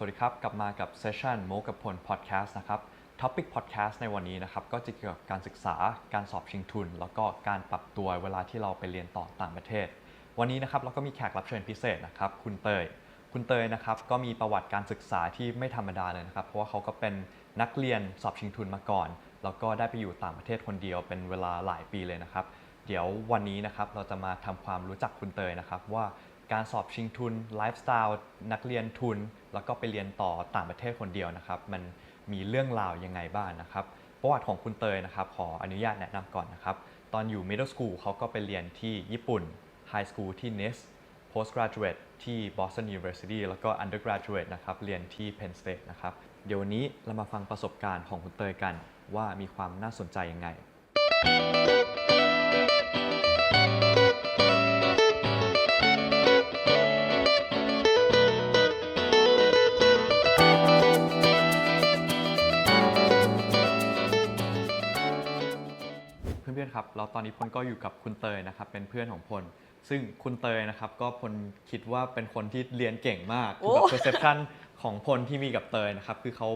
สวัสดีครับ กลับมากับเซสชันโมกับพลพอดแคสต์นะครับท็อปิกพอดแคสต์ในวันนี้นะครับ ก็จะเกี่ยวกับการศึกษาการสอบชิงทุน แล้วก็การปรับตัวเวลาที่เราไปเรียนต่อต่างประเทศ วันนี้นะครับเราก็มีแขกรับเชิญพิเศษนะครับคุณเตย คุณเตยนะครับก็มีประวัติการศึกษาที่ไม่ธรรมดาเลยนะครับ เพราะว่าเขาก็เป็นนักเรียนสอบชิงทุนมาก่อน แล้วก็ได้ไปอยู่ต่างประเทศคนเดียวเป็นเวลาหลายปีเลยนะครับ เดี๋ยววันนี้นะครับเราจะมาทำความรู้จักคุณเตยนะครับว่า การสอบชิงทุนไลฟ์สไตล์นักเรียนทุน แล้วก็ไปเรียนต่อต่างประเทศคนเดียวนะครับ มันมีเรื่องราวยังไงบ้างนะครับ ประวัติของคุณเตยนะครับ ขออนุญาตแนะนำก่อนนะครับ ตอนอยู่ middle school เขาก็ไปเรียนที่ญี่ปุ่น high school ที่ NIST postgraduate ที่ Boston University แล้วก็ undergraduate นะครับ เรียนที่ Penn State นะครับ เดี๋ยววันนี้เรามาฟังประสบการณ์ของคุณเตยกันว่ามีความน่าสนใจยังไง พื่อนๆครับเราตอนนี้พลก็อยู่กับคุณเตยนะครับเป็นเพื่อนของพล ซึ่งคุณเตยนะครับก็พลคิดว่าเป็นคนที่เรียนเก่งมากคือแบบ perception ของพลที่มีกับเตยนะครับคือเขา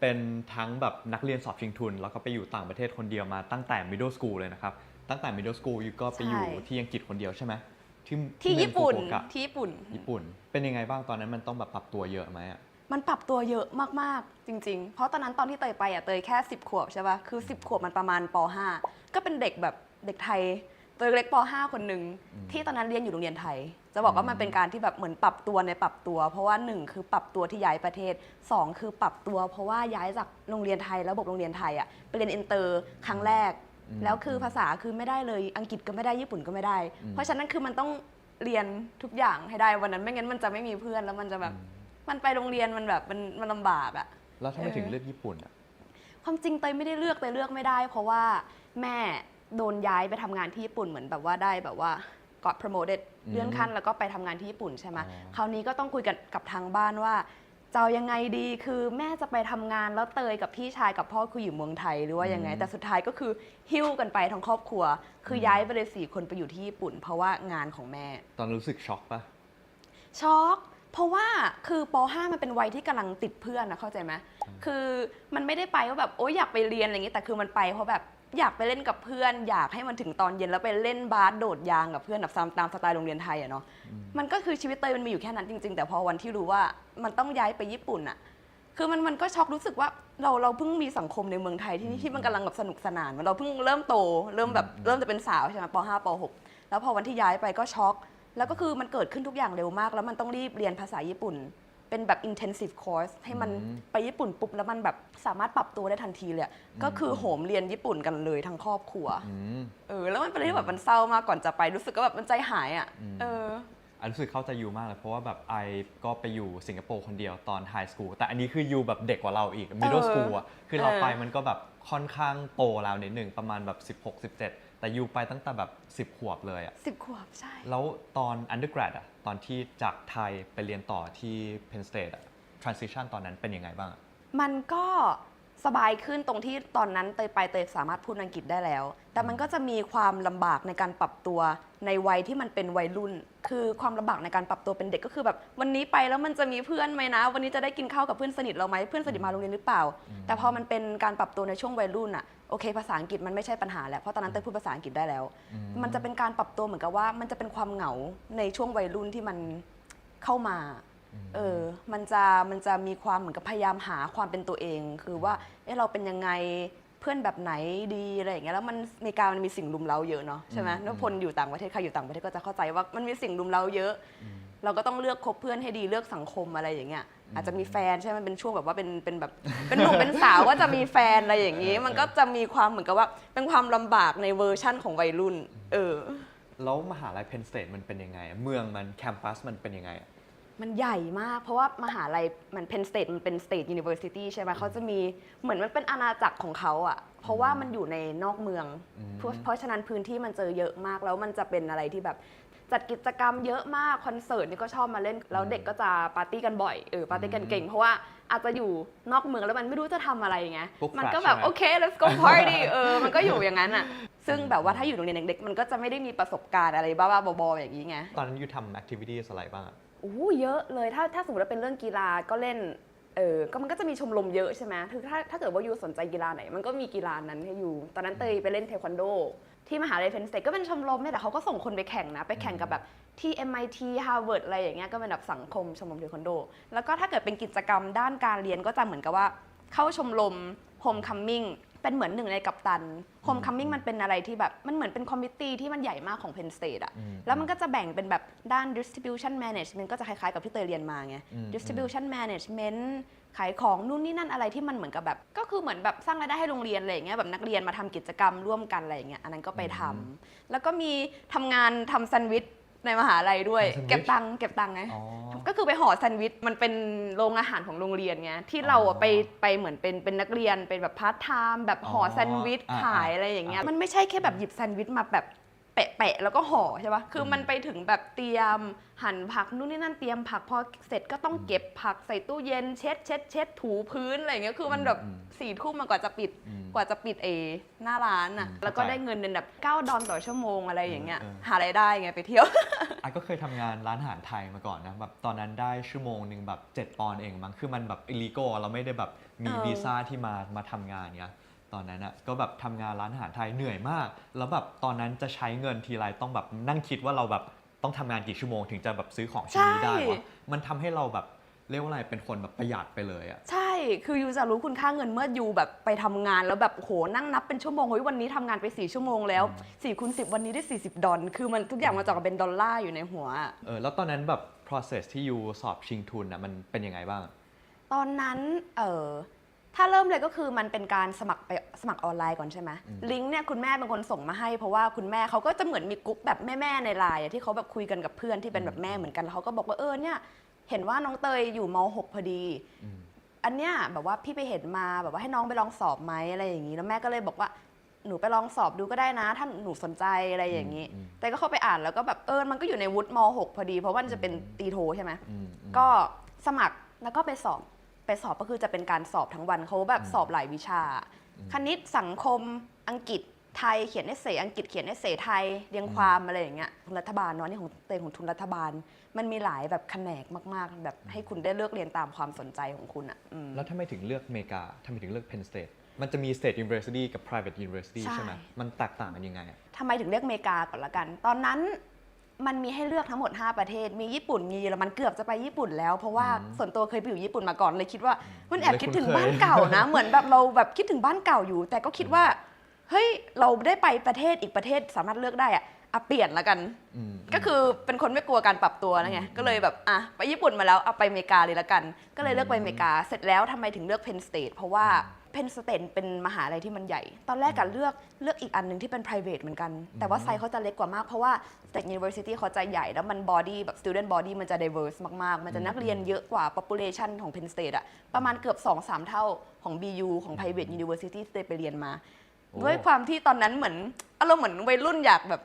เป็นทั้งแบบนักเรียนสอบชิงทุน แล้วก็ไปอยู่ต่างประเทศคนเดียวมาตั้งแต่ middle school เลยนะครับ ตั้งแต่ middle school ยูก็ไปอยู่ใช่ ที่อังกฤษคนเดียวใช่ไหมที่ที่เมืองญี่ปุ่น ฟุกุโอกะที่ญี่ปุ่น ญี่ปุ่น เป็นยังไงบ้างตอนนั้นมันต้องแบบปรับตัวเยอะไหมอะ มันปรับตัวเยอะมากๆ จริง ๆ เพราะตอนนั้นตอนที่เตยไปอะเตยแค่ 10 ขวบใช่ปะคือ 10 ขวบมันประมาณป .5 ก็เป็นเด็กแบบเด็กไทย เตยเล็กป .5 คนหนึ่งที่ตอนนั้นเรียนอยู่โรงเรียนไทย จะบอกว่ามันเป็นการที่แบบเหมือนปรับตัวในปรับตัว เพราะว่าหนึ่งคือปรับตัวที่ย้ายประเทศสองคือปรับตัว เพราะว่าย้ายจากโรงเรียนไทยระบบโรงเรียนไทยอะไปเรียนอินเตอร์ครั้งแรก แล้วคือภาษาคือไม่ได้เลยอังกฤษก็ไม่ได้ญี่ปุ่นก็ไม่ได้ เพราะฉะนั้นคือมันต้องเรียนทุกอย่างให้ได้วันนั้นไม่งั้นมันจะไม่มีเพื่อนแล้วมันจะแบบ มันไปโรงเรียนมันแบบมันมันลำบากอะ แล้วทำไมเออถึงเลือกญี่ปุ่นอะความจริงเตยไม่ได้เลือกเตยเลือกไม่ได้ เพราะว่าแม่โดนย้ายไปทำงานที่ญี่ปุ่นเหมือนแบบว่าได้แบบว่า got promoted เลื่อนขั้นแล้วก็ไปทำงานที่ญี่ปุ่นใช่ไหมคราวนี้ก็ต้องคุยกันกับทางบ้านว่าจะเอายังไงดีคือแม่จะไปทำงานแล้วเตยกับพี่ชายกับพ่อคืออยู่เมืองไทยหรือว่ายังไง แต่สุดท้ายก็คือหิ้วกันไปทั้งครอบครัว คือย้ายไปเลยสี่คนไปอยู่ที่ญี่ปุ่น เพราะว่างานของแม่ ตอนรู้สึกช็อกปะช็อก เพราะว่าคือป .5 มันเป็นวัยที่กำลังติดเพื่อนนะเข้าใจไหมคือมันไม่ได้ไปว่าแบบโอ๊ยอยากไปเรียนอะไรอย่างงี้แต่คือมันไปเพราะแบบอยากไปเล่นกับเพื่อน อยากให้มันถึงตอนเย็นแล้วไปเล่นบาสโดดยางกับเพื่อนแบบตามตามสไตล์โรงเรียนไทยอะเนาะมันก็คือชีวิตเตยมันมีอยู่แค่นั้นจริง ๆ แต่พอวันที่รู้ว่ามันต้องย้ายไปญี่ปุ่นอะคือมันมันก็ช็อกรู้สึกว่าเราเราเพิ่งมีสังคมในเมืองไทยที่นี่ที่มันกำลังแบบสนุกสนานมันเราเพิ่งเริ่มโต เริ่มแบบเริ่มจะเป็นสาวใช่ไหมป .5 ป .6 แล้วพอวันที่ย้ายไปก็ช็อก แล้วก็คือมันเกิดขึ้นทุกอย่างเร็วมาก แล้วมันต้องรีบเรียนภาษาญี่ปุ่น เป็นแบบ intensive course ให้มันไปญี่ปุ่นปุ๊บแล้วมันแบบสามารถปรับตัวได้ทันทีเลยอะก็คือโหมเรียนญี่ปุ่นกันเลยทั้งครอบครัว อืม เออ แล้วมันเป็นอะไรที่แบบมันเศร้ามากก่อนจะไปรู้สึกก็แบบมันใจหายอะเออ อันรู้สึกเข้าใจยูมากเลยเพราะว่าแบบไอก็ไปอยู่สิงคโปร์คนเดียวตอนไฮสคูลแต่อันนี้คือยูแบบเด็กกว่าเราอีกมิดเดิลเออสคูลอะคือเราเออไปมันก็แบบค่อนข้างโตแล้วนิดหนึ่งประมาณแบบ 16 17 แต่ยูไปตั้งแต่แบบ 10 ขวบเลยอะสิบขวบใช่ แล้วตอน undergrad อะตอนที่จากไทยไปเรียนต่อที่ Penn State อะ transition ตอนนั้นเป็นยังไงบ้างอะมันก็สบายขึ้นตรงที่ตอนนั้นเตยไปเตยสามารถพูดอังกฤษได้แล้ว แต่มันก็จะมีความลำบากในการปรับตัวในวัยที่มันเป็นวัยรุ่น คือความลำบากในการปรับตัวเป็นเด็กก็คือแบบวันนี้ไปแล้วมันจะมีเพื่อนไหมนะ วันนี้จะได้กินข้าวกับเพื่อนสนิทเราไหมเพื่อนสนิทมาโรงเรียนหรือเปล่า แต่พอมันเป็นการปรับตัวในช่วงวัยรุ่นอะโอเคภาษาอังกฤษมันไม่ใช่ปัญหาแล้วเพราะตอนนั้นเตยพูดภาษาอังกฤษได้แล้วมันจะเป็นการปรับตัวเหมือนกับว่า มันจะเป็นความเหงาในช่วงวัยรุ่นที่มันเข้ามา เออ มันจะ มันจะมีความเหมือนกับพยายามหาความเป็นตัวเอง คือว่า เอะเราเป็นยังไง เพื่อนแบบไหนดีอะไรอย่างเงี้ย แล้วมันอเมริกามันมีสิ่งรุมเร้าเยอะเนาะใช่ไหมถ้าพลอยู่ต่างประเทศ ใครอยู่ต่างประเทศก็จะเข้าใจว่ามันมีสิ่งรุมเร้าเยอะ เราก็ต้องเลือกคบเพื่อนให้ดี เลือกสังคมอะไรอย่างเงี้ย อาจจะมีแฟนใช่ไหมมันเป็นช่วงแบบว่าเป็นเป็นแบบเป็นหนุ่มเป็นสาวว่าจะมีแฟนอะไรอย่างงี้ มันก็จะมีความเหมือนกับว่าเป็นความลำบากในเวอร์ชั่นของวัยรุ่น เออ แล้วมหาลัย Penn State มันเป็นยังไงอะเมืองมันแคมปัสมันเป็นยังไงอะมันใหญ่มาก เพราะว่ามหาลัยมัน Penn State มันเป็น State University ใช่ไหมเขาจะมีเหมือนมันเป็นอาณาจักรของเขาอะเพราะว่ามันอยู่ในนอกเมือง เพราะเพราะฉะนั้นพื้นที่มันเจอเยอะมากแล้วมันจะเป็นอะไรที่แบบ จัดกิจกรรมเยอะมากคอนเสิร์ตนี่ก็ชอบมาเล่น แล้วเด็กก็จะปาร์ตี้กันบ่อยเออปาร์ตี้กันเก่งเพราะว่าอาจจะอยู่นอกเมืองแล้วมันไม่รู้จะทำอะไรไงพวกมันก็ flash แบบใช่ไหมโอเค let's go party เออมันก็อยู่อย่างนั้นอะซึ่งแบบว่าถ้าอยู่โรงเรียนเด็กๆมันก็จะไม่ได้มีประสบการณ์อะไรบ้าๆบอๆอย่างนี้ไงตอนนั้นยูทำ activities อะไรบ้างอะโอ้เยอะเลยถ้าถ้าสมมติว่าเป็นเรื่องกีฬาก็เล่นเออก็มันก็จะมีชมรมเยอะใช่ไหมคือถ้าถ้าเกิดว่ายูสนใจกีฬาไหน มันก็มีกีฬานั้นให้ยูตอนนั้นเตยไปเล่นเทควันโด ที่มหาลัยเพนสเตทก็เป็นชมรมเนี่ยแต่เขาก็ส่งคนไปแข่งนะ ไปแข่งกับแบบที่ MIT Harvard อะไรอย่างเงี้ยก็เป็นแบบสังคมชมรมเทควันโด แล้วก็ถ้าเกิดเป็นกิจกรรมด้านการเรียนก็จะเหมือนกับว่าเข้าชมรม Homecoming เป็นเหมือนหนึ่งในกัปตัน Homecoming มันเป็นอะไรที่แบบ มันเหมือนเป็นคอมมิตี้ที่มันใหญ่มากของ Penn State อะอืมแล้วมันก็จะแบ่งเป็นแบบด้าน distribution management ก็จะคล้ายๆกับที่เตยเรียนมาไงอืม distribution management ขายของนู่นนี่นั่นอะไรที่มันเหมือนกับแบบ ก็คือเหมือนแบบสร้างรายได้ให้โรงเรียนอะไรอย่างเงี้ยแบบนักเรียนมาทำกิจกรรมร่วมกันอะไรอย่างเงี้ยอันนั้นก็ไปทำแล้วก็มีทำงานทำแซนด์วิช ในมหาลัยด้วยทำแซนด์วิช เก็บตังค์เก็บตังค์ไงอ๋อ ก็คือไปห่อแซนด์วิชมันเป็นโรงอาหารของโรงเรียนไงที่เราอ๋อะอไปไปเหมือนเป็นเป็นนักเรียนเป็นแบบพาร์ทไทม์แบบห่อออแซนด์วิชอ่าขายอ่าอะไรอย่างเงี้ยอ่ามั มันไม่ใช่แค่แบบหยิบแซนด์วิชมาแบบ แปะๆแล้วก็ห่อใช่ปะคือมันไปถึงแบบเตรียมหั่นผักนู่นนี่นั่นเตรียมผักพอเสร็จก็ต้องเก็บผักใส่ตู้เย็นเช็ดเช็ดเช็ดถูพื้นอะไรอย่างเงี้ยคือมันแบบอืมสี่ทุ่มมันกว่าจะปิดอืมกว่าจะปิดเอหน้าร้านอะอืมแล้วก็เข้าใจได้เงินเดือนแบบ9ดอลต่อชั่วโมงอะไรอย่างเงี้ยเออเออหารายได้ไงไปเที่ยวไอก็เคยทำงานร้านอาหารไทยมาก่อนนะแบบตอนนั้นได้ชั่วโมงหนึ่งแบบ7ปอนด์เองมั้งคือมันแบบอิลิโกเราไม่ได้แบบมีเออวีซ่าที่มามาทำงานเนี้ย ตอนนั้นอะก็แบบทำงานร้านอาหารไทยเหนื่อยมาก แล้วแบบตอนนั้นจะใช้เงินทีไรต้องแบบนั่งคิดว่าเราแบบต้องทำงานกี่ชั่วโมงถึงจะแบบซื้อของชิ้นนี้ได้ใช่ วะมันทำให้เราแบบเรียกว่าอะไรเป็นคนแบบประหยัดไปเลยอะ ใช่ คือยูจะรู้คุณค่าเงินเมื่อยูแบบไปทำงานแล้วแบบโหนั่งนับเป็นชั่วโมงเฮ้ยวันนี้ทำงานไป 4 ชั่วโมงแล้ว4คูณ10 วันนี้ได้ 40 ดอลคือมันทุกอย่างมาจากเป็นดอลลาร์อยู่ในหัวอะเออแล้วตอนนั้นแบบ process ที่ยูสอบชิงทุนอะมันเป็นยังไงบ้าง ตอนนั้นเออ ถ้าเริ่มเลยก็คือมันเป็นการสมัครไปสมัครออนไลน์ก่อนใช่ไหมอืมลิงก์เนี่ยคุณแม่เป็นคนส่งมาให้ เพราะว่าคุณแม่เขาก็จะเหมือนมีกรุ๊ปแบบแม่ๆในไลน์อะที่เขาแบบคุยกันกับเพื่อนที่เป็นแบบแม่เหมือนกันแล้วเขาก็บอกว่าเออเนี่ยเห็นว่าน้องเตยอยู่ม .6 พอดีอืมอันเนี้ยแบบว่าพี่ไปเห็นมาแบบว่าให้น้องไปลองสอบไหมอะไรอย่างนี้แล้วแม่ก็เลยบอกว่าหนูไปลองสอบดูก็ได้นะ ถ้าหนูสนใจอะไรอย่างนี้อืมแต่ก็เข้าไปอ่านแล้วก็แบบเออมันก็อยู่ในวุฒิม .6 พอดี เพราะว่ามันจะเป็นตีโทใช่ไหมอืมอืมก็สมัครแล้วก็ไปสอบ ไปสอบก็คือจะเป็นการสอบทั้งวันเขาแบบสอบหลายวิชา คณิตสังคมอังกฤษไทยเขียนเอเซอังกฤษเขียนเอเซไทยเรียงความอะไรอย่างเงี้ยของรัฐบาลเนาะนี่ของเตยของทุนรัฐบาล มันมีหลายแบบแขนกมากๆ แบบให้คุณได้เลือกเรียนตามความสนใจของคุณอะอืม แล้วทำไมถึงเลือกอเมริกาทำไมถึงเลือก Penn State มันจะมี State University กับ Private University ใช่ ใช่ไหมมันแตกต่างกันยังไงอะ ทำไมถึงเลือกอเมริกาก่อนละกัน ตอนนั้น มันมีให้เลือกทั้งหมด 5 ประเทศ มีญี่ปุ่น มีเยอรมันเกือบจะไปญี่ปุ่นแล้ว เพราะว่าส่วนตัวเคยไปอยู่ญี่ปุ่นมาก่อนเลยคิดว่ามันแอบคิดถึงบ้านเก่านะ เหมือนแบบเราแบบคิดถึงบ้านเก่าอยู่ แต่ก็คิดว่า เฮ้ย เราได้ไปประเทศอีกประเทศสามารถเลือกได้อะอะเปลี่ยนละกันอืมก็คือเป็นคนไม่กลัวการปรับตัวนะไง ก็เลยแบบอะไปญี่ปุ่นมาแล้วเอาไปอเมริกาเลยละกัน ก็เลยเลือกไปอเมริกา เสร็จแล้วทำไมถึงเลือกเพนสเต e เพราะว่า เพนสเต e เป็นมหาลัยที่มันใหญ่ ตอนแรกกันเลือกเลือกอีกอันหนึ่งที่เป็น private เหมือนกัน แต่ว่าไซส์เขาจะเล็กกว่ามาก เพราะว่า State University เขาจะใหญ่ แล้วมัน body แบบ student body มันจะ diverse มากๆ มันจะนักเรียนเยอะกว่า population ของ Penn State อะประมาณเกือบ 2-3 เท่าของ BU ของ private university ที่เตยไปเรียนมาโอ้ด้วยความที่ตอนนั้นเหมือนอารมณ์เหมือนวัยรุ่นอยากแบบ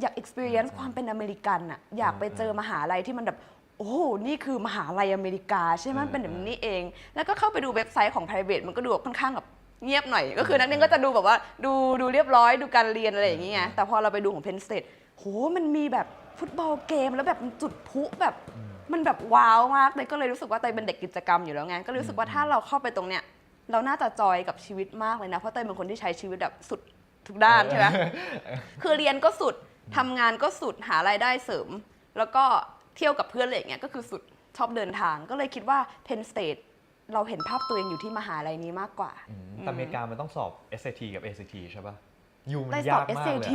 อยาก experience ความเป็นอเมริกันอะอยากไปเจอมหาลัยที่มันแบบ โอ้โหนี่คือมหาลัยอเมริกาใช่ไหมมันเป็นแบบนี้เอง แล้วก็เข้าไปดูเว็บไซต์ของ private มันก็ดูแบบค่อนข้างแบบเงียบหน่อย ก็คือนักเรียนก็จะดูแบบว่าดูดูเรียบร้อยดูการเรียนอะไรอย่างเงี้ยแต่พอเราไปดูของ Penn State โหมันมีแบบฟุตบอลเกมแล้วแบบมันจุดพลุแบบมันแบบว้าวมากเลยก็เลยรู้สึกว่าเตยเป็นเด็กกิจกรรมอยู่แล้วไงก็เลยรู้สึกว่าถ้าเราเข้าไปตรงเนี้ยเราน่าจะจอยกับชีวิตมากเลยนะ เพราะเตยเป็นคนที่ใช้ชีวิตแบบสุดทุกด้านใช่ไหมคือเรียนก็สุดทำงานก็สุดหารายได้เสริม แล้วก็ เที่ยวกับเพื่อนอะไรอย่างเงี้ยก็คือสุดชอบเดินทาง ก็เลยคิดว่า Penn State เราเห็นภาพตัวเองอยู่ที่มหาลัยนี้มากกว่า อืมแต่อเมริกามันต้องสอบ SAT กับ ACT ใช่ปะยูมันได้สยาอบ กมากเลย SAT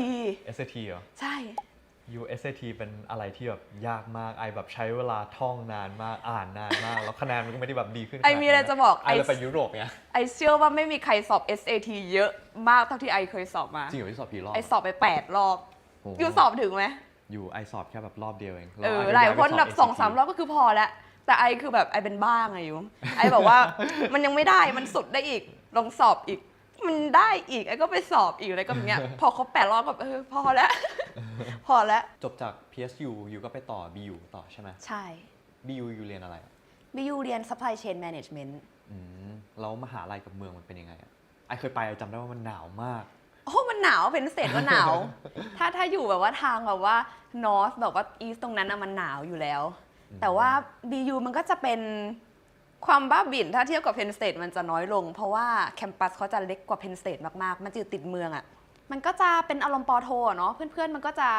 อะ SAT เหรอ ใช่ ยู SAT เป็นอะไรที่แบบยากมาก ไอแบบใช้เวลาท่องนานมาก อ่านนานมาก แล้วคะแนนมันก็ไม่ได้แบบดีขึ้นไอมีอะไรจะบอกไอเลยไปยุโรปเนี่ยไอเชื่อว่าไม่มีใครสอบ SAT เยอะมากเท่าที่ไอเคยสอบมา จริงเหรอที่สอบกี่รอบไอสอบไป 8 รอบโอ้โหอยู่สอบถึงไหม อยู่ไอสอบแค่แบบรอบเดียวเองเออแวหลายไก็คนไปแบบสองสาม ACT รอบก็คือพอแล้วแต่ไอคือแบบไอเป็นบ้าไงอยู่ไอบอกว่ามันยังไม่ได้มันสุดได้อีกลองสอบอีก มันได้อีกไอก็ไปสอบอีกอะไรก็อย่างเงี้ยพอเขาแปดรอบแบบเออพอแล้วพอแล้วจบจาก PSU ยูก็ไปต่อ BU ต่อใช่ไหมใช่ BU ยูเรียนอะไรอะบิวเรียน supply chain management อืมแล้วมหาลัยกับเมืองมันเป็นยังไงอะไอเคยไปจำได้ว่ามันหนาวมาก โอ้มันหนาวเป็นเศษก็หนาว ถ้าถ้าอยู่แบบว่าทางแบบว่า north แบบว่า east ตรงนั้นนะมันหนาวอยู่แล้ว แต่ว่า BU มันก็จะเป็นความบ้าบิ่นถ้าเทียบกับเพนสเต e มันจะน้อยลง เพราะว่าแคมปัสเขาจะเล็กกว่าเพนสเต e มากๆ มันจะอยู่ติดเมืองอะ่ะมันก็จะเป็นอารมณ์ปอโทอะเนาะเพื่อนๆมันก็จะ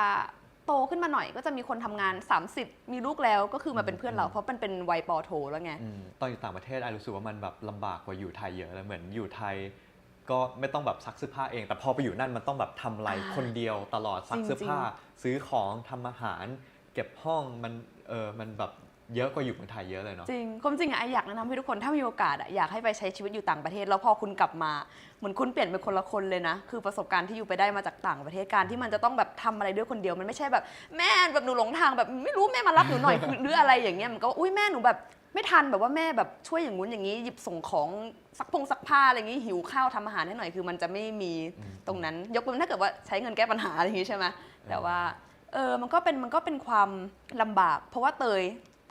โตขึ้นมาหน่อยก็จะมีคนทำงาน 30 มีลูกแล้วก็คือมาเป็นเพื่อนเราเพราะมันเป็นวัยปอโทแล้วไงอืมตอนอยู่ต่างประเทศไอรู้สึกว่ามันแบบลำบากกว่าอยู่ไทยเยอะเลยเหมือนอยู่ไทย ก็ไม่ต้องแบบซักเสื้อผ้าเอง แต่พอไปอยู่นั่นมันต้องแบบทำอะไรอ่าคนเดียวตลอดซักเสื้อผ้าจริซื้อของทำอาหาร เก็บห้องมันเออมันแบบ เยอะกว่าอยู่เมืองไทยเยอะเลยเนาะ จริงความจริงอะไออยากแนะนำให้ทุกคนถ้ามีโอกาสอะอยากให้ไปใช้ชีวิตอยู่ต่างประเทศ แล้วพอคุณกลับมา เหมือนคุณเปลี่ยนเป็นคนละคนเลยนะ คือประสบการณ์ที่อยู่ไปได้มาจากต่างประเทศการที่มันจะต้องแบบทำอะไรด้วยคนเดียวมันไม่ใช่แบบแม่แบบหนูหลงทางแบบไม่รู้แม่มารับหนูหน่อย หรืออะไรอย่างเงี้ยมันก็อุ้ยแม่หนูแบบไม่ทันแบบว่าแม่แบบช่วยอย่างงู้นอย่างนี้หยิบส่งของซักพงซักผ้าอะไรอย่างงี้หิวข้าวทำอาหารให้หน่อยคือมันจะไม่มีตรงนั้น ยกเว้นถ้าเกิดว่าใช้เงินแก้ปัญหาอะไรอย่างงี้ใช่ไหมแต่ว่า เออ มันก็เป็น มันก็เป็นความลำบาก เพราะว่าเตย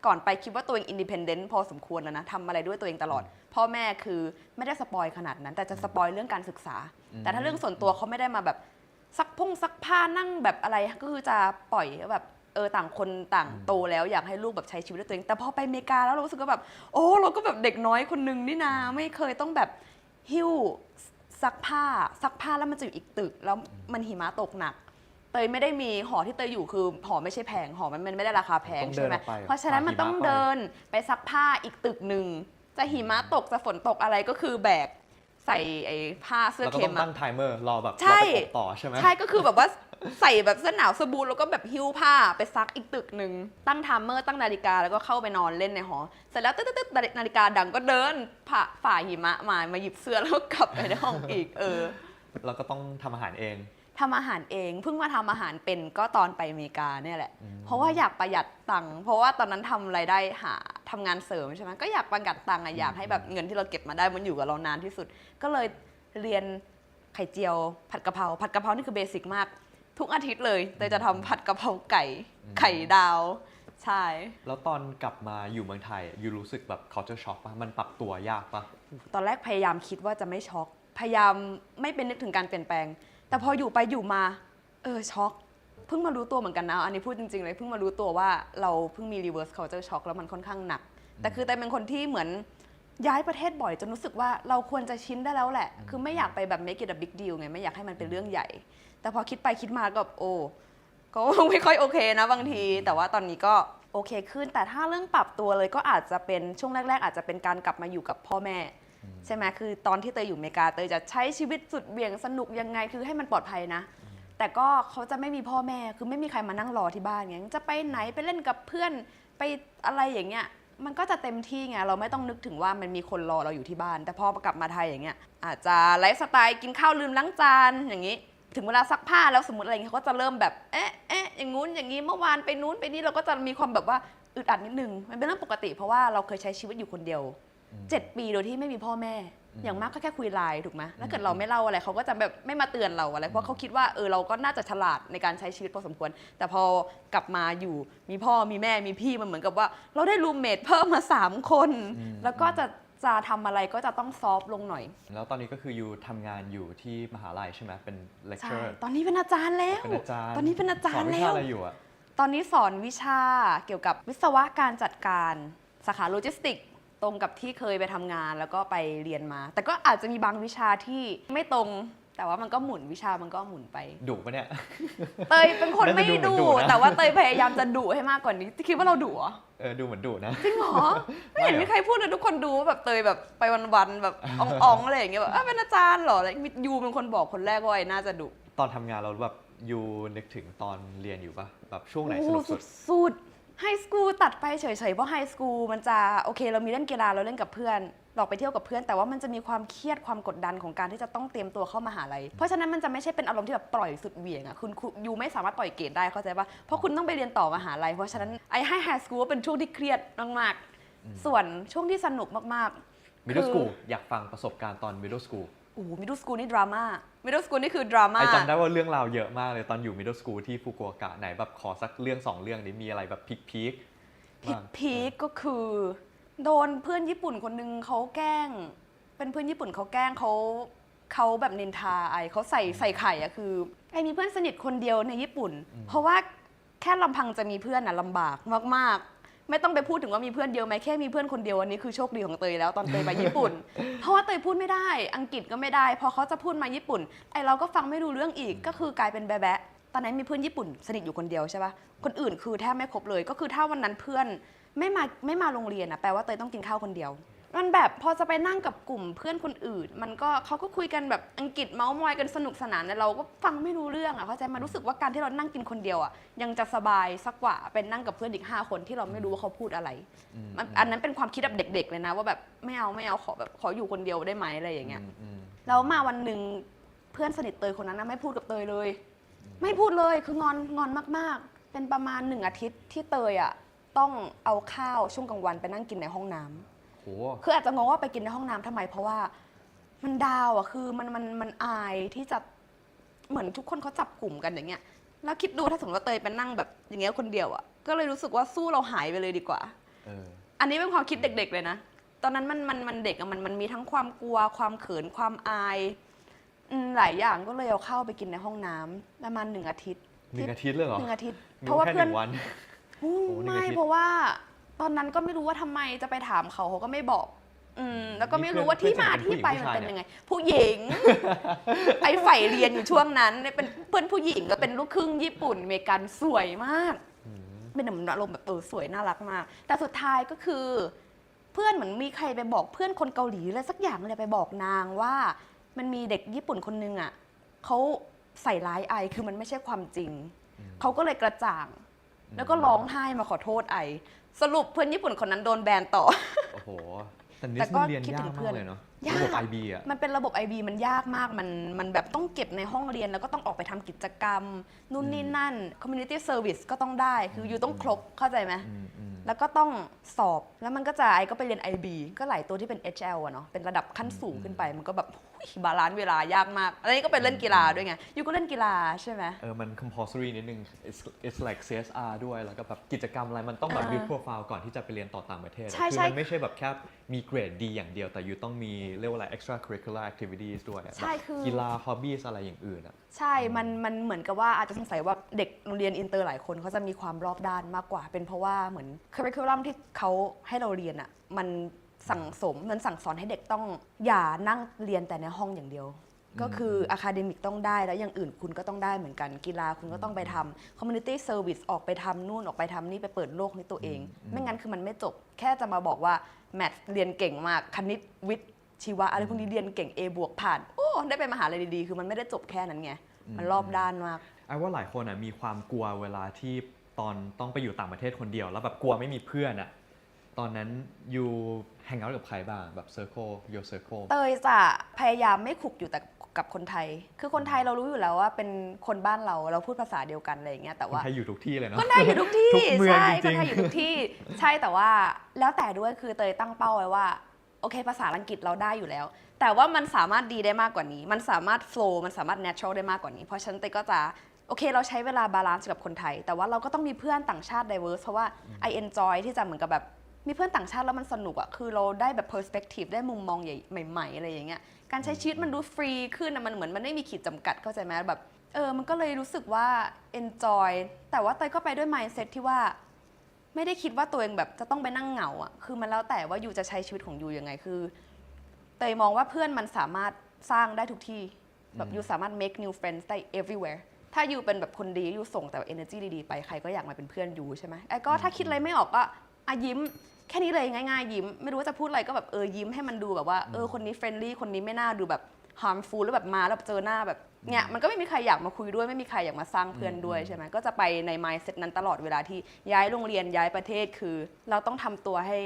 ก่อนไปคิดว่าตัวเองอินดิเพนเดนต์พอสมควรแล้วนะทำอะไรด้วยตัวเองตลอด พ่อแม่คือไม่ได้สปอยขนาดนั้น แต่จะสปอยเรื่องการศึกษา แต่ถ้าเรื่องส่วนตัวเขาไม่ได้มาแบบซักพงซักผ้านั่งแบบอะไรก็คือจะปล่อยแบบเออต่างคนต่างโตแล้วอยากให้ลูกแบบใช้ชีวิตด้วยตัวเอง แต่พอไปอเมริกาแล้วเรารู้สึกว่าแบบ โอ้เราก็แบบเด็กน้อยคนนึงนี่นาไม่เคยต้องแบบหิ้วซักผ้าซักผ้าแล้วมันจะอยู่อีกตึก แล้วมันหิมะตกหนักเต ยไม่ได้มีหอที่เตยอยู่คือหอไม่ใช่แพงหอมันไม่ได้ราคาแพงต้องเดิใช่นไหมออกไปเพราะฉะนั้นมันต้องหาหิมะไป เดินไปซักผ้าอีกตึกหนึ่งจะหิมะตกจะฝนตกอะไรก็คือแบกใส่ไอ้ผ้าเสื้อแล้วก็เข็ต้อมงอะ ตั้งไทม์เมอร์รอแบบใช่รอไปอบต่อใช่ไหม ใช่ก็คือแบบว่าใส่แบบเสื้อหนาวเสอบูแล้วก็แบบหิ้วผ้าไปซักอีกตึกหนึ่งตั้งไทม์เมอร์ตั้งนาฬิกาแล้วก็เข้าไปนอนเล่นในหอเสร็จแล้วตึ๊ดตึ๊ดตึ๊ดนาฬิกาดังก็เดินผ่าฝ่าหิมะมามาหยิบเสื้อแล้วก็กลับไปในห้องอีกเออแล้วก็ต้องทำอาหารเอง ทำอาหารเองเพิ่งมาทำอาหารเป็นก็ตอนไปอเมริกาเนี่ยแหละ เพราะว่าอยากประหยัดตังค์เพราะว่าตอนนั้นทำรายได้หาทำงานเสริมใช่ไหมก็อยากประหยัดตังค์อะอยากให้แบบเงินที่เราเก็บมาได้มันอยู่กับเรานานที่สุด ก็เลยเรียนไข่เจียว ผัดกะเพราผัดกะเพรานี่คือเบสิกมาก ทุกอาทิตย์เลยเตยจะทำผัดกะเพราไก่ไข่ดาว ใช่ แล้วตอนกลับมาอยู่เมืองไทยอะยูรู้สึกแบบ culture shock ปะมันปรับตัวยากปะ ตอนแรกพยายามคิดว่าจะไม่ช็อก พยายามไม่เป็นนึกถึงการเปลี่ยนแปลง แต่พออยู่ไปอยู่มา เออช็อก เพิ่งมารู้ตัวเหมือนกันนะ อันนี้พูดจริงๆเลยเพิ่งมารู้ตัวว่าเราเพิ่งมี reverse culture shock แล้วมันค่อนข้างหนัก แต่คือแต่เป็นคนที่เหมือนย้ายประเทศบ่อยจนรู้สึกว่าเราควรจะชินได้แล้วแหละ คือไม่อยากไปแบบ make it a big deal ไง ไม่อยากให้มันเป็นเรื่องใหญ่ แต่พอคิดไปคิดมาก็โอ้ก็ไม่ค่อยโอเคนะบางที แต่ว่าตอนนี้ก็โอเคขึ้น แต่ถ้าเรื่องปรับตัวเลยก็อาจจะเป็นช่วงแรก ๆ อาจจะเป็นการกลับมาอยู่กับพ่อแม่ ใช่ไหมคือตอนที่เตยอยู่อเมริกาเตยจะใช้ชีวิตสุดเบี่ยงสนุกยังไงคือให้มันปลอดภัยนะ แต่ก็เขาจะไม่มีพ่อแม่คือไม่มีใครมานั่งรอที่บ้านไงจะไปไหนไปเล่นกับเพื่อนไปอะไรอย่างเงี้ยมันก็จะเต็มที่ไงเราไม่ต้องนึกถึงว่ามันมีคนรอเราอยู่ที่บ้าน แต่พอกลับมาไทยอย่างเงี้ยอาจจะไลฟ์สไตล์กินข้าวลืมล้างจานอย่างงี้ ถึงเวลาซักผ้าแล้วสมมติอะไรเงี้ยเขาก็จะเริ่มแบบเอ๊ะเอ๊ะอย่างงู้นอย่างงี้เมื่อวานไปนู้นไปนี่เราก็จะมีความแบบว่าอึดอัดนิดนึงมันเป็นเรื่องปกติ เพราะว่าเราเคยใช้ชีวิตอยู่คนเดียว เจ็ดปีโดยที่ไม่มีพ่อแม่ อย่างมากก็แค่คุยไลน์ถูกไหมถ้าเกิดเราไม่เล่าอะไรเขาก็จะแบบไม่มาเตือนเราอะไร เพราะเขาคิดว่าเออเราก็น่าจะฉลาดในการใช้ชีวิตพอสมควร แต่พอกลับมาอยู่มีพ่อมีแม่มีพี่มันเหมือนกับว่า เราได้รูมเมทเพิ่มมาสามคน แล้วก็จะจะทำอะไรก็จะต้องซอฟต์ลงหน่อย แล้วตอนนี้ก็คือยูทำงานอยู่ที่มหาลัยใช่ไหมเป็นใช่ lecturer ตอนนี้เป็นอาจารย์แล้วเป็นอาจารย์ตอนนี้เป็นอาจารสอนย์วิแล้ชาวอะไรอยู่อะตอนนี้สอนวิชาเกี่ยวกับวิศวะการจัดการสาขาโลจิสติก ตรงกับที่เคยไปทำงานแล้วก็ไปเรียนมา แต่ก็อาจจะมีบางวิชาที่ไม่ตรง แต่ว่ามันก็หมุนวิชามันก็หมุนไป ดุปะเนี่ย เตยเป็นคนน่าจะไม่ดูดุเหมือนดุนะ แต่ว่าเตยพยายามจะดุให้มากกว่านี้คิดว่าเราดุเหรอเออดูเหมือนดุนะ จริงเหรอไม่เห็นไม่เหรอมีใครพูดเลยทุกคนดูว่าแบบเตยแบบไปวันๆแบบอ่องๆอะไรอย่างเงี้ยแบบอ้าวเป็นอาจารย์เหรอแล้วมียูเป็นคนบอกคนแรกว่าไอ้น่าจะดุตอนทำงานเราแบบยูนึกถึงตอนเรียนอยู่ปะแบบช่วงไหนสนุกสุดสุด ไฮสคูลตัดไปเฉยๆ เพราะไฮสคูลมันจะโอเค เรามีเล่นกีฬาเราเล่นกับเพื่อนเราไปเที่ยวกับเพื่อน แต่ว่ามันจะมีความเครียดความกดดันของการที่จะต้องเตรียมตัวเข้ามาหาลัยเพราะฉะนั้นมันจะไม่ใช่เป็นอารมณ์ที่แบบปล่อยสุดเหวี่ยงอะคุณคุณยูไม่สามารถปล่อยเกรดได้เข้าใจปะเพราะคุณต้องไปเรียนต่อมหาลัยเพราะฉะนั้นไอ้ให้ไฮสคูลเป็นช่วงที่เครียดมากๆส่วนช่วงที่สนุกมากๆ middle คือ school อยากฟังประสบการณ์ตอน middle school โอ้มิด d สกูลนี่ดราม่า มิด d สกูลนี่คือดราม่าไอจำได้ว่าเรื่องราวเยอะมากเลยตอนอยู่ middle school ที่ฟุกุโอกะไหนแบบขอสักเรื่องสองเรื่องนี้มีอะไรแบบพีคพีคพีคพีคก็คือ โดนเพื่อนญี่ปุ่นคนนึงเขาแกล้ง เป็นเพื่อนญี่ปุ่นเขาแกล้งเขาเขาแบบนินทาไอเขาใส่ใส่ไข่อะคือไอมีเพื่อนสนิทคนเดียวในญี่ปุ่น เพราะว่าแค่ลำพังจะมีเพื่อนอะลำบากมากๆ ไม่ต้องไปพูดถึงว่ามีเพื่อนเยอะไหมแค่มีเพื่อนคนเดียวอันนี้คือโชคดีของเตยแล้วตอนเตยไปญี่ปุ่น เพราะว่าเตยพูดไม่ได้ อังกฤษก็ไม่ได้ พอเขาจะพูดมาญี่ปุ่น ไอเราก็ฟังไม่รู้เรื่องอีกก็คือกลายเป็นแบะๆตอนนั้นมีเพื่อนญี่ปุ่นสนิทอยู่คนเดียวใช่ปะคนอื่นคือแทบไม่ครบเลย ก็คือถ้าวันนั้นเพื่อนไม่มาไม่มาโรงเรียนอะแปลว่าเตยต้องกินข้าวคนเดียว มันแบบพอจะไปนั่งกับกลุ่มเพื่อนคนอื่น มันก็เขาก็คุยกันแบบอังกฤษเมาส์มอยกันสนุกสนานแต่เราก็ฟังไม่รู้เรื่องอะเข้าใจมารู้สึกว่าการที่เรานั่งกินคนเดียวอะยังจะสบายสักกว่าเป็นนั่งกับเพื่อนอีกห้าคนที่เราไม่รู้ว่าเขาพูดอะไรอืมมันอันนั้นเป็นความคิดแบบเด็ก ๆ เลยนะ ว่าแบบไม่เอาไม่เอาขอแบบขออยู่คนเดียวได้ไหมอะไรอย่างเงี้ยอืมอืมแล้วมาวันหนึ่งเพื่อนสนิทเตยคนนั้นนะไม่พูดกับเตยเลย ไม่พูดเลยคืองอนงอนมากๆ เป็นประมาณหนึ่งอาทิตย์ที่เตยอะต้องเอาข้าวช่วงกลางวันไปนั่งกินในห้องน้ำโห คืออาจจะงงว่าไปกินในห้องน้ำทำไม เพราะว่ามันดาวอะคือมันมันมันอายที่จะเหมือนทุกคนเขาจับกลุ่มกันอย่างเงี้ย แล้วคิดดูถ้าสมมติว่าเตยไปนั่งแบบอย่างเงี้ยคนเดียวอะก็เลยรู้สึกว่าสู้เราหายไปเลยดีกว่า เออ อันนี้เป็นความคิดเด็ก ๆ เลยนะ ตอนนั้นมันมันมันเด็กอะมันมันมีทั้งความกลัว ความเขิน ความอายอืมหลายอย่างก็เลยเอาเข้าไปกินในห้องน้ำประมาณหนึ่งอาทิตย์หนึ่งอาทิตย์เลยเหรอหนึ่งอาทิตย์มีเพราะว่าแค่หเพื่อนนึ่งวันอืมโอ้หนึ่งไม่อาทิตย์ เพราะว่า ตอนนั้นก็ไม่รู้ว่าทำไมจะไปถามเขาเขาก็ไม่บอก อืม แล้วก็ไม่รู้ว่าเพื่ที่อนมาเพื่อนที่ไปเป็นมันผู้ชายเป็นยังไง ผู้หญิง ไอ้ใฝ่เรียนอยู่ช่วงนั้นเนี่ยเป็นเพื่อนผู้หญิงก็เป็นลูกครึ่งญี่ปุ่นอเมริกันสวยมากอืมเป็นเหมือนอารมณ์แบบเออสวยน่ารักมาก แต่สุดท้ายก็คือ เพื่อนเหมือนมีใครไปบอกเพื่อนคนเกาหลีอะไรสักอย่างเลยไปบอกนางว่า มันมีเด็กญี่ปุ่นคนนึงอะเขาใส่ร้ายไอคือมันไม่ใช่ความจริงอืมเขาก็เลยกระจ่าง แล้วก็ร้องไห้มาขอโทษไอ สรุปเพื่อนญี่ปุ่นคนนั้นโดนแบนต่อ โอ้โหแต่นิแต่สก็มันเรียนคิดยาถึกงเพื่มาอกนเลยเนาะยาก ระบบไอบีอะ มันเป็นระบบ IB มันยากมาก มันมันแบบต้องเก็บในห้องเรียนแล้วก็ต้องออกไปทำกิจกรรม นู่นนี่นั่น community service ก็ต้องได้ คืออยู่ต้องครบเข้าใจไหม อืมอืม แล้วก็ต้องสอบแล้วมันก็จะไอก็ไปเรียน IB ก็หลายตัวที่เป็น HL อะเนาะเป็นระดับขั้นสูงขึ้นไปมันก็แบบ บาลานซ์เวลายากมากอันนี้ก็ไปเล่นกีฬาด้วยไงยูก็เล่นกีฬาใช่ไหมเออมัน compulsory นิดนึง it's it's like CSR ด้วยแล้วก็แบบกิจกรรมอะไรมันต้องแบบอ่า build profile ก่อนที่จะไปเรียนต่อต่างประเทศอะใช่คืใช่ มันไม่ใช่แบบแค่มีเกรดดีอย่างเดียว แต่ยูต้องมีเรียกว่าอะไร extra curricular activities ด้วยอะใช่คือ กีฬา hobbies อะไรอย่างอื่นอะ ใช่ มัน มันเหมือนกับว่าอาจจะสงสัยว่าเด็กโรงเรียนอินเตอร์หลายคนเขาจะมีความรอบด้านมากกว่า เป็นเพราะว่าเหมือนค u r r i c u l u m ที่เขาให้เราเรียนอะ่ะ มัน สั่งสมมันสั่งสอนให้เด็กต้องอย่านั่งเรียนแต่ในห้องอย่างเดียว ก็คืออะคาเดมิกต้องได้แล้วอย่างอื่นคุณก็ต้องได้เหมือนกันกีฬาคุณก็ต้องไปทำ community service ออกไปทำนู่นออกไปทำนี่ไปเปิดโลกในตัวเอง ไม่งั้นคือมันไม่จบ แค่จะมาบอกว่าแมทเรียนเก่งมากคณิตวิทย์ชีวะอะไรพวกนี้เรียนเก่ง A บวกผ่านโอ้ได้ไปมหาลัยดีๆ คือมันไม่ได้จบแค่นั้นไงมันรอบด้านมากไอ้ว่าหลายคนอะมีความกลัวเวลาที่ตอนต้องไปอยู่ต่างประเทศคนเดียว แล้วแบบกลัวไม่มีเพื่อนอะ ตอนนั้นยูแฮงเอาท์กับใครบ้างแบบ circle your circle เตยจะพยายามไม่ขุกอยู่แต่กับคนไทย คือคนไทยเรารู้อยู่แล้วว่าเป็นคนบ้านเราเราพูดภาษาเดียวกันอะไรอย่างเงี้ยแต่คนว่าไทยอยู่ทุกที่เลยเนาะคนไทยอยู่ทุกที่ทุกเมืองใช่จครินงๆไทยอยู่ทุกที่ ใช่แต่ว่าแล้วแต่ด้วยคือเตยตั้งเป้าไว้ว่าโอเค ภาษาอังกฤษเราได้อยู่แล้ว แต่ว่ามันสามารถดีได้มากกว่านี้ มันสามารถ flow มันสามารถ natural ได้มากกว่านี้ เพราะฉะนันเตยก็จะโอเค เราใช้เวลาบาลานซ์กับคนไทย แต่ว่าเราก็ต้องมีเพื่อนต่างชาติ diverse เพราะว่า I enjoy ที่จะเหมือนกับแบบ มีเพื่อนต่างชาติแล้วมันสนุกอะคือเราได้แบบ perspective ได้มุมมองใหญ่ใหม่ๆอะไรอย่างเงี้ย การใช้ชีวิตมันดูฟรีขึ้นอะมันเหมือนมันไม่มีขีดจำกัดเข้าใจไหมแบบเออมันก็เลยรู้สึกว่า enjoy แต่ว่าเตยก็ไปด้วย mindset ที่ว่า ไม่ได้คิดว่าตัวเองแบบจะต้องไปนั่งเหงาอะคือมันแล้วแต่ว่ายูจะใช้ชีวิตของยูยังไงคือเตยมองว่าเพื่อนมันสามารถสร้างได้ทุกที่แบบยูสามารถ make new friends ได้ everywhere ถ้ายูเป็นแบบคนดียูส่งแต่ energy ดีๆไปใครก็อยากมาเป็นเพื่อนยูใช่ไหมไอ้ก็ถ้าคิดอะไรไม่ออกก็อะยิ้ม แค่นี้เลยง่ายๆ ยิ้ม ไม่รู้ว่าจะพูดอะไรก็แบบเออยิ้มให้มันดูแบบว่าเออคนนี้ friendly คนนี้ไม่น่าดูแบบ harmful แล้วแบบมาแล้วเจอหน้าแบบเนี่ยมันก็ไม่มีใครอยากมาคุยด้วยไม่มีใครอยากมาสร้างเพื่อนด้วยใช่ไหมก็จะไปใน mindset นั้นตลอดเวลาที่ย้ายโรงเรียนย้ายประเทศคือ เราต้องทำตัวให้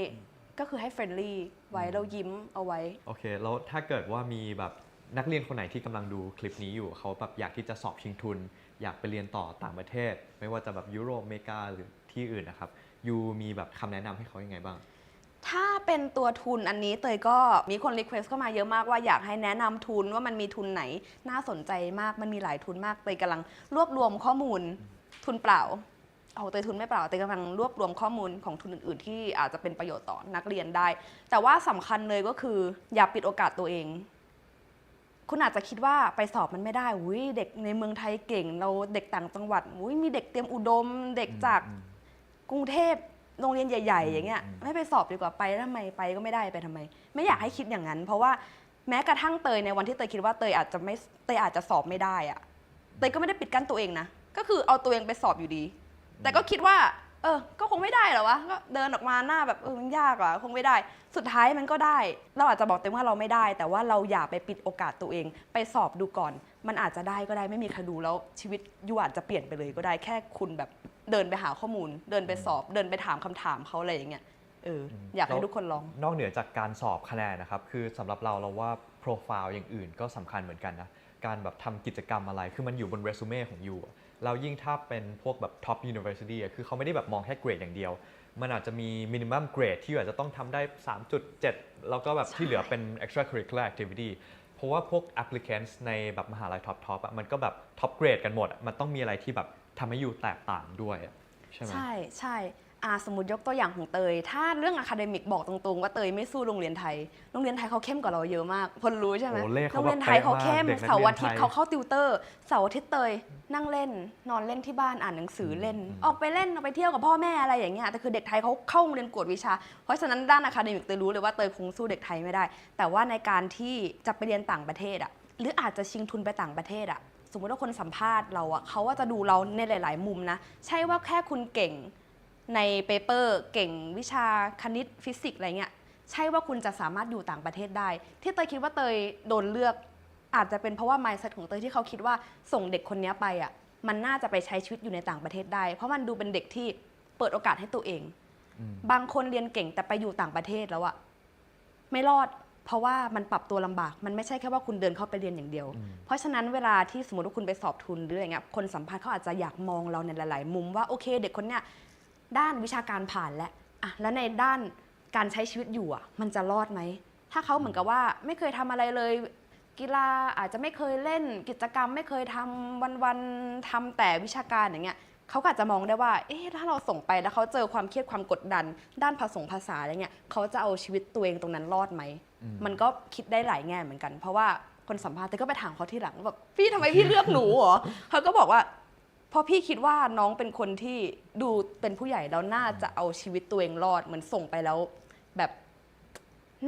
ก็คือให้ friendly ไว้แล้วยิ้มเอาไว้ โอเค แล้วถ้าเกิดว่ามีแบบนักเรียนคนไหนที่กำลังดูคลิปนี้อยู่เขาแบบอยากที่จะสอบชิงทุน อยากไปเรียนต่อต่างประเทศ ไม่ว่าจะแบบยุโรปอเมริกาหรือที่อื่นนะครับ ยูมีแบบคำแนะนำให้เขายังไงบ้าง ถ้าเป็นตัวทุนอันนี้เตยก็มีคนรีเควสเข้ามาเยอะมากว่าอยากให้แนะนำทุนว่ามันมีทุนไหนน่าสนใจมากมันมีหลายทุนมากเตยกำลังรวบรวมข้อมูลทุนเปล่าเอาเตยทุนไม่เปล่าเตยกำลังรวบรวมข้อมูลของทุนอื่นๆ ที่อาจจะเป็นประโยชน์ต่อนักเรียนได้ แต่ว่าสำคัญเลยก็คืออย่าปิดโอกาสตัวเอง คุณอาจจะคิดว่าไปสอบมันไม่ได้อุ้ยเด็กในเมืองไทยเก่ง เราเด็กต่างจังหวัดอุ้ยมีเด็กเตรียมอุดม เด็กจาก กรุงเทพโรงเรียนใหญ่ ๆ อย่างเงี้ยอืมไม่ไปสอบดีกว่าไปทำไมไปก็ไม่ได้ไปทำไม ไม่อยากให้คิดอย่างนั้น เพราะว่าแม้กระทั่งเตยในวันที่เตยคิดว่าเตยอาจจะไม่เตยอาจจะสอบไม่ได้อะเตยก็ไม่ได้ปิดกั้นตัวเองนะก็คือเอาตัวเองไปสอบอยู่ดี แต่ก็คิดว่า เออ ก็คงไม่ได้หรอวะ ก็เดินออกมาหน้าแบบเออมันยากอะคงไม่ได้ สุดท้ายมันก็ได้ เราอาจจะบอกเต็มว่าเราไม่ได้ แต่ว่าเราอย่าไปปิดโอกาสตัวเอง ไปสอบดูก่อน มันอาจจะได้ก็ได้ไม่มีใครดูแล้วชีวิตยูอาจจะเปลี่ยนไปเลยก็ได้แค่คุณแบบเดินไปหาข้อมูล เดินไปสอบเดินไปถามคำถามเขาอะไรอย่างเงี้ยเอออยากให้ทุกคนลอง นอกเหนือจากการสอบคะแนนนะครับ คือสำหรับเราเราว่าโปรไฟล์อย่างอื่นก็สำคัญเหมือนกันนะ การแบบทำกิจกรรมอะไร คือมันอยู่บนเรซูเม่ของยูอะแล้วยิ่งถ้าเป็นพวกแบบ top university อะคือเขาไม่ได้แบบมองแค่เกรดอย่างเดียว มันอาจจะมี minimum grade ที่อาจจะต้องทำได้ 3.7 แล้วก็แบบที่เหลือเป็น extracurricular activity เพราะว่าพวก applicants ในแบบมหาลัย top top อะมันก็แบบ top grade กันหมดอะมันต้องมีอะไรที่แบบทำให้อยู่แตกต่างด้วยอะใช่ไหมใช่ใช่อ่า สมมติยกตัวอย่างของเตย ถ้าเรื่องอะคาเดมิกบอกตรงๆ ว่าเตยไม่สู้โรงเรียนไทย โรงเรียนไทยเขาเข้มกว่าเราเยอะมากพลรู้ใช่ไหมโอ้เลขโรเขางแบบเรียนไทยเขาเข้มเป๊ะมากเสาร์อาทิตย์เด็กนักเรียนไทยเขาเข้าติวเตอร์เสาร์อาทิตย์เตยนั่งเล่น นอนเล่นที่บ้านอ่านหนังสือเล่นอืมออกไปเล่นออกไปเที่ยวกับพ่อแม่อะไรอย่างเงี้ยแต่คือเด็กไทยเขาเข้าโรงเรียนกวดวิชา เพราะฉะนั้นด้านอะคาเดมิกเตยรู้เลยว่าเตยคงสู้เด็กไทยไม่ได้ แต่ว่าในการที่จะไปเรียนต่างประเทศอะหรืออาจจะชิงทุนไปต่างประเทศอะ สมมติว่าคนสัมภาษณ์เราอะเขาว่าจะดูเราในหลาย ๆ มุมนะ ใช่ว่าแค่คุณเก่ง ในเปเปอร์เก่งวิชาคณิตฟิสิกส์อะไรเงี้ยใช่ว่าคุณจะสามารถอยู่ต่างประเทศได้ ที่เตยคิดว่าเตยโดนเลือก อาจจะเป็นเพราะว่า mindset ของเตยที่เขาคิดว่าส่งเด็กคนนี้ไปอะมันน่าจะไปใช้ชีวิตอยู่ในต่างประเทศได้ เพราะมันดูเป็นเด็กที่เปิดโอกาสให้ตัวเองอืมบางคนเรียนเก่งแต่ไปอยู่ต่างประเทศแล้วอะไม่รอดเพราะว่ามันปรับตัวลำบาก มันไม่ใช่แค่ว่าคุณเดินเข้าไปเรียนอย่างเดียวอืมเพราะฉะนั้นเวลาที่สมมติว่าคุณไปสอบทุนหรืออะไรเงี้ยคนสัมภาษณ์เขาอาจจะอยากมองเราในหลาย ๆ มุมว่าโอเค เด็กคนเนี้ย ด้านวิชาการผ่านแล้วอะแล้วในด้านการใช้ชีวิตอยู่อะมันจะรอดไหม ถ้าเขาเหมือนกับว่าไม่เคยทำอะไรเลย กีฬาอาจจะไม่เคยเล่นกิจกรรม ไม่เคยทำวันๆทำแต่วิชาการอย่างเงี้ยเขาก็อาจจะมองได้ว่า เอ๊ะ ถ้าเราส่งไปแล้วเขาเจอความเครียดความกดดัน ด้านภาษาภาษาอะไรเงี้ยเขาจะเอาชีวิตตัวเองตรงนั้นรอดไหมอืมมันก็คิดได้หลายแง่เหมือนกัน เพราะว่าคนสัมภาษณ์แต่ก็ไปถามเขาที่หลังว่าแบบพี่ทำไมพี่เลือกหนูเหรอเขาก็บอกว่า เพราะพี่คิดว่าน้องเป็นคนที่ดูเป็นผู้ใหญ่แล้วน่าจะเอาชีวิตตัวเองรอดเหมือนส่งไปแล้ว แบบ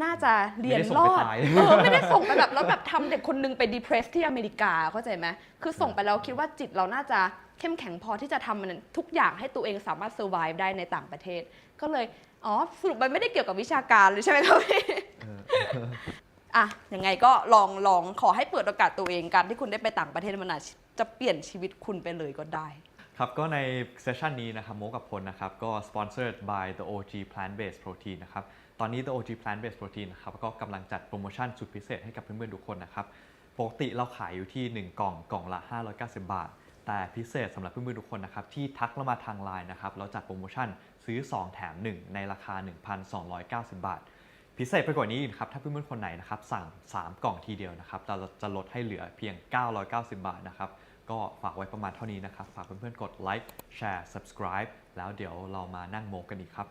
น่าจะเรียนรอดไม่ได้ส่งไปตายเออไม่ได้ส่งไปแบบแล้วแบบทำเด็กคนนึงไปดีเพรสที่อเมริกาเข้าใจไหมคือส่งไปแล้วคิดว่าจิตเราน่าจะเข้มแข็งพอที่จะทำมันทุกอย่างให้ตัวเองสามารถเซอร์ไ e ได้ในต่างประเทศ ก็เลย อ๋อ สรุปมันไม่ได้เกี่ยวกับวิชาการเลยใช่ไหมครับพี่เอออะยังไงก็ลองลองขอให้เปิดโอกาสตัวเองการที่คุณได้ไปต่างประเทศมันอาจจะเปลี่ยนชีวิตคุณไปเลยก็ได้ ครับก็ในเซสชันนี้นะครับโมกับพลนะครับก็ sponsored by the OG plant based protein นะครับตอนนี้ the OG plant based protein นะครับก็กำลังจัดโปรโมชั่นสุดพิเศษให้กับเพื่อนๆทุกคนนะครับปกติเราขายอยู่ที่ 1 กล่องกล่องละ 590 บาท แต่พิเศษสำหรับเพื่อนๆทุกคนนะครับที่ทักเรามาทางไลน์นะครับเราจัดโปรโมชั่นซื้อ 2 แถม 1 ในราคา 1,290 บาท พิเศษไปกว่านี้นะครับถ้าเพื่อนๆคนไหนนะครับสั่ง 3 กล่องทีเดียวนะครับเราจะลดให้เหลือเพียง 990 บาทนะครับก็ฝากไว้ประมาณเท่านี้นะครับ ฝากเพื่อนๆกดไลค์แชร์ subscribe แล้วเดี๋ยวเรามานั่งโมกันอีกครับ